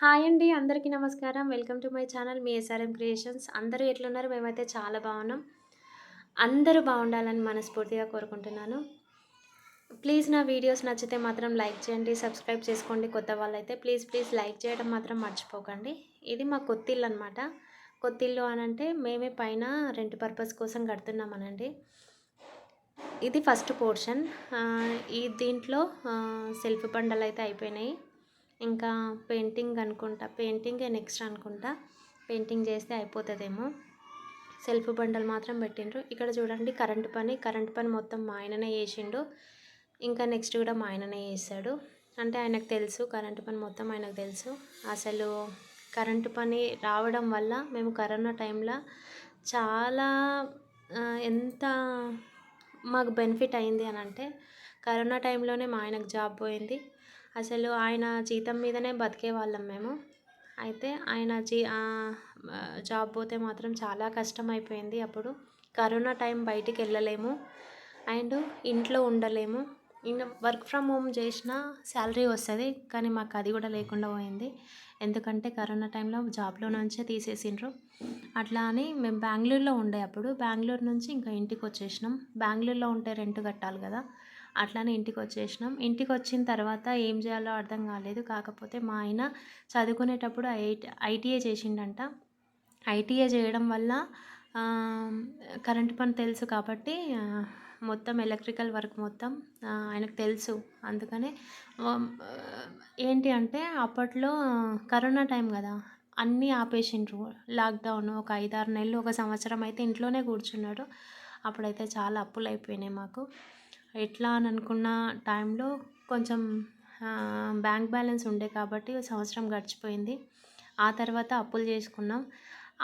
Hi అండి అందరికీ నమస్కారం. వెల్కమ్ టు మై ఛానల్ మీ ఎస్ఆర్ఎం క్రియేషన్స్ అందరూ ఎట్లున్నారు? మేమైతే చాలా బాగున్నాం. అందరూ బాగుండాలని మనస్ఫూర్తిగా కోరుకుంటున్నాను. ప్లీజ్ నా వీడియోస్ నచ్చితే మాత్రం లైక్ చేయండి సబ్స్క్రైబ్ చేసుకోండి. కొత్త వాళ్ళైతే ప్లీజ్ ప్లీజ్ లైక్ చేయడం మాత్రం మర్చిపోకండి. ఇది మా కొత్తిల్లు అనమాట కొత్తిల్లు అనంటే మేమే పైన రెంట్ పర్పస్ కోసం కడుతున్నామనండి. ఇది ఫస్ట్ పోర్షన్. ఈ దీంట్లో సెల్ఫ్ బండలు అయితే అయిపోయినాయి. ఇంకా పెయింటింగ్ అనుకుంటా పెయింటింగే నెక్స్ట్ అనుకుంటా. పెయింటింగ్ చేస్తే అయిపోతుందేమో. సెల్ఫ్ బండలు మాత్రం పెట్టిండ్రు. ఇక్కడ చూడండి కరెంటు పని కరెంటు పని మొత్తం మా ఆయననే చేసిండు. ఇంకా నెక్స్ట్ కూడా మా ఆయననే చేస్తాడు. అంటే ఆయనకు తెలుసు కరెంటు పని మొత్తం ఆయనకు తెలుసు. అసలు కరెంటు పని రావడం వల్ల మేము కరోనా టైంలో చాలా ఎంత మాకు బెనిఫిట్ అయింది అని అంటే కరోనా టైంలోనే మా ఆయనకు జాబ్ పోయింది. అసలు ఆయన జీతం మీదనే బతికే వాళ్ళం మేము. అయితే ఆయన జీ జాబ్ పోతే మాత్రం చాలా కష్టం అయిపోయింది అప్పుడు. కరోనా టైం బయటికి వెళ్ళలేము. అండ్ ఇంట్లో ఉండలేము. ఇంకా వర్క్ ఫ్రమ్ హోమ్ చేసిన శాలరీ వస్తుంది కానీ మాకు అది కూడా లేకుండా పోయింది. ఎందుకంటే కరోనా టైంలో జాబ్లో నుంచే తీసేసిండ్రు. అట్లా అని మేము బెంగళూరులో ఉండే అప్పుడు బెంగళూరు నుంచి ఇంకా ఇంటికి వచ్చేసినాం. బెంగళూరులో ఉంటే రెంట్ కట్టాలి కదా. అట్లానే ఇంటికి వచ్చేసినాం ఇంటికి వచ్చిన తర్వాత ఏం చేయాలో అర్థం కాలేదు. కాకపోతే మా ఆయన చదువుకునేటప్పుడు ఐటీ ఐటీఏ చేసిండంట. ఐటీఏ చేయడం వల్ల కరెంట్ పని తెలుసు కాబట్టి మొత్తం ఎలక్ట్రికల్ వర్క్ మొత్తం ఆయనకు తెలుసు. అందుకనే ఏంటి అంటే అప్పట్లో కరోనా టైం కదా అన్నీ ఆపేసిండ్రు. లాక్డౌన్ ఒక ఐదారు నెలలు ఒక సంవత్సరం అయితే ఇంట్లోనే కూర్చున్నాడు. అప్పుడైతే చాలా అప్పులు అయిపోయినాయి మాకు. ఎట్లా అని అనుకున్న టైంలో కొంచెం బ్యాంక్ బ్యాలెన్స్ ఉండే కాబట్టి సంవత్సరం గడిచిపోయింది. ఆ తర్వాత అప్పులు చేసుకున్నాం.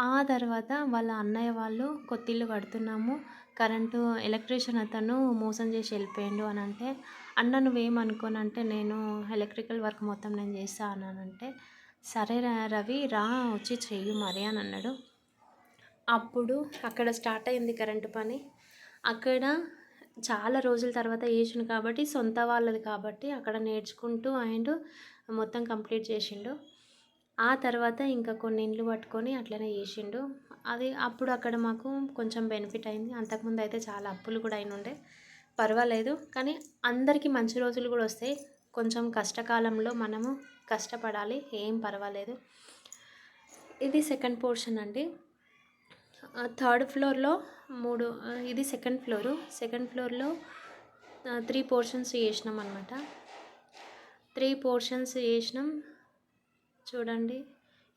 ఆ తర్వాత వాళ్ళ అన్నయ్య వాళ్ళు కొత్తిల్లు కడుతున్నాము. కరెంటు ఎలక్ట్రీషియన్ అతను మోసం చేసి వెళ్ళిపోయిండు అని అంటే అన్న నువ్వేమనుకోనంటే నేను ఎలక్ట్రికల్ వర్క్ మొత్తం నేను చేస్తా అన్నానంటే సరే రవి రా వచ్చి చెయ్యి మరి అని అన్నాడు. అప్పుడు అక్కడ స్టార్ట్ అయింది కరెంటు పని. అక్కడ చాలా రోజుల తర్వాత వేసిండు కాబట్టి సొంత వాళ్ళది కాబట్టి అక్కడ నేర్చుకుంటూ అండ్ మొత్తం కంప్లీట్ చేసిండు. ఆ తర్వాత ఇంకా కొన్ని ఇండ్లు పట్టుకొని అట్లనే చేసిండు. అది అప్పుడు అక్కడ మాకు కొంచెం బెనిఫిట్ అయింది. అంతకుముందు అయితే చాలా అప్పులు కూడా అయిన ఉండే. పర్వాలేదు. కానీ అందరికీ మంచి రోజులు కూడా వస్తాయి. కొంచెం కష్టకాలంలో మనము కష్టపడాలి. ఏం పర్వాలేదు. ఇది సెకండ్ పోర్షన్ అండి. థర్డ్ ఫ్లోర్లో మూడు ఇది సెకండ్ ఫ్లోరు. సెకండ్ ఫ్లోర్లో త్రీ పోర్షన్స్ చేసినాం అనమాట త్రీ పోర్షన్స్ చేసినాం. చూడండి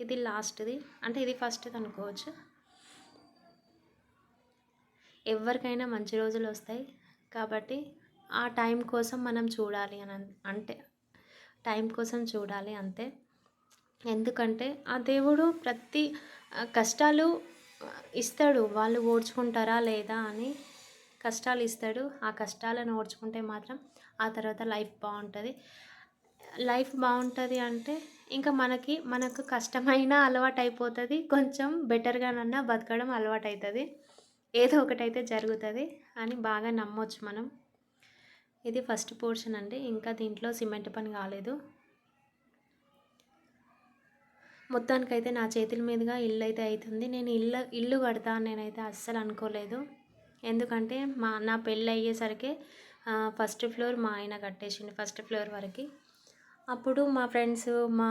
ఇది లాస్ట్ది. అంటే ఇది ఫస్ట్ది అనుకోవచ్చు. ఎవరికైనా మంచి రోజులు వస్తాయి. కాబట్టి ఆ టైం కోసం మనం చూడాలి అని అంటే టైం కోసం చూడాలి అంతే. ఎందుకంటే ఆ దేవుడు ప్రతి కష్టాలు ఇస్తాడు. వాళ్ళు ఓడ్చుకుంటారా లేదా అని కష్టాలు ఇస్తాడు. ఆ కష్టాలను ఓడ్చుకుంటే మాత్రం ఆ తర్వాత లైఫ్ బాగుంటుంది. లైఫ్ బాగుంటుంది అంటే ఇంకా మనకి మనకు కష్టమైన అలవాటు అయిపోతుంది కొంచెం బెటర్గానన్నా బతకడం అలవాటు అవుతుంది ఏదో ఒకటైతే జరుగుతుంది అని బాగా నమ్మొచ్చు మనం. ఇది ఫస్ట్ పోర్షన్ అండి. ఇంకా దీంట్లో సిమెంట్ పని కాలేదు. మొత్తానికైతే నా చేతుల మీదుగా ఇల్లు అయితే అవుతుంది నేను ఇల్లు ఇల్లు కడతా నేనైతే అస్సలు అనుకోలేదు. ఎందుకంటే మా నా పెళ్ళి అయ్యేసరికి ఫస్ట్ ఫ్లోర్ మా ఆయన కట్టేసిండు ఫస్ట్ ఫ్లోర్ వరకు. అప్పుడు మా ఫ్రెండ్స్ మా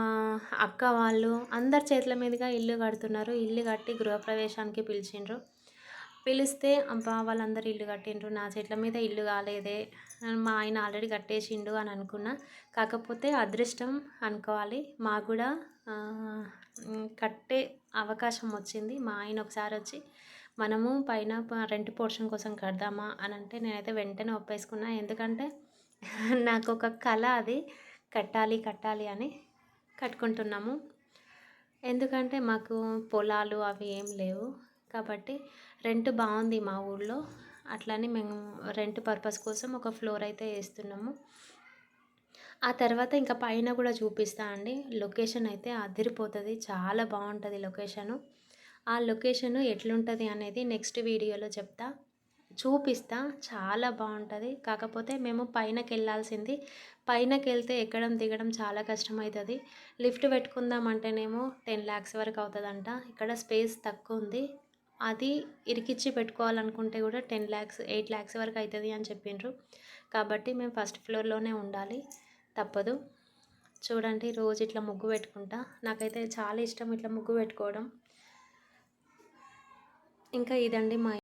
అక్క వాళ్ళు అందరి చేతుల మీదుగా ఇల్లు కడుతున్నారు. ఇల్లు కట్టి గృహప్రవేశానికి పిలిచిండ్రు. పిలిస్తే అబ్బా వాళ్ళందరూ ఇల్లు కట్టిండ్రు నా చెట్ల మీద ఇల్లు కాలేదే మా ఆయన ఆల్రెడీ కట్టేసిండు అని అనుకున్నా. కాకపోతే అదృష్టం అనుకోవాలి. మాకు కూడా కట్టే అవకాశం వచ్చింది. మా ఆయన ఒకసారి వచ్చి మనము పైన రెంట్ పోర్షన్ కోసం కడదామా అని అంటే నేనైతే వెంటనే ఒప్పేసుకున్నా. ఎందుకంటే నాకు ఒక కళ అది కట్టాలి కట్టాలి అని కట్టుకుంటున్నాము. ఎందుకంటే మాకు పొలాలు అవి ఏం లేవు. కాబట్టి రెంట్ బాగుంది మా ఊళ్ళో అట్లానే మేము రెంట్ పర్పస్ కోసం ఒక ఫ్లోర్ అయితే వేస్తున్నాము. ఆ తర్వాత ఇంకా పైన కూడా చూపిస్తా అండి. లొకేషన్ అయితే అదిరిపోతుంది. చాలా బాగుంటుంది లొకేషను. ఆ లొకేషను ఎట్లుంటుంది అనేది నెక్స్ట్ వీడియోలో చెప్తా. చూపిస్తా. చాలా బాగుంటుంది. కాకపోతే మేము పైనకి వెళ్ళాల్సింది పైనకి వెళ్తే ఎక్కడం దిగడం చాలా కష్టమవుతుంది లిఫ్ట్ పెట్టుకుందాం అంటేనేమో టెన్ ల్యాక్స్ వరకు అవుతుందంట. ఇక్కడ స్పేస్ తక్కువ ఉంది అది ఇరికిచ్చి పెట్టుకోవాలనుకుంటే కూడా టెన్ ల్యాక్స్ ఎయిట్ ల్యాక్స్ వరకు అవుతుంది అని చెప్పిండ్రు. కాబట్టి మేము ఫస్ట్ ఫ్లోర్లోనే ఉండాలి. తప్పదు. చూడండి రోజు ఇట్లా ముగ్గు పెట్టుకుంటా. నాకైతే చాలా ఇష్టం ఇట్లా ముగ్గు పెట్టుకోవడం. ఇంకా ఇదండి మా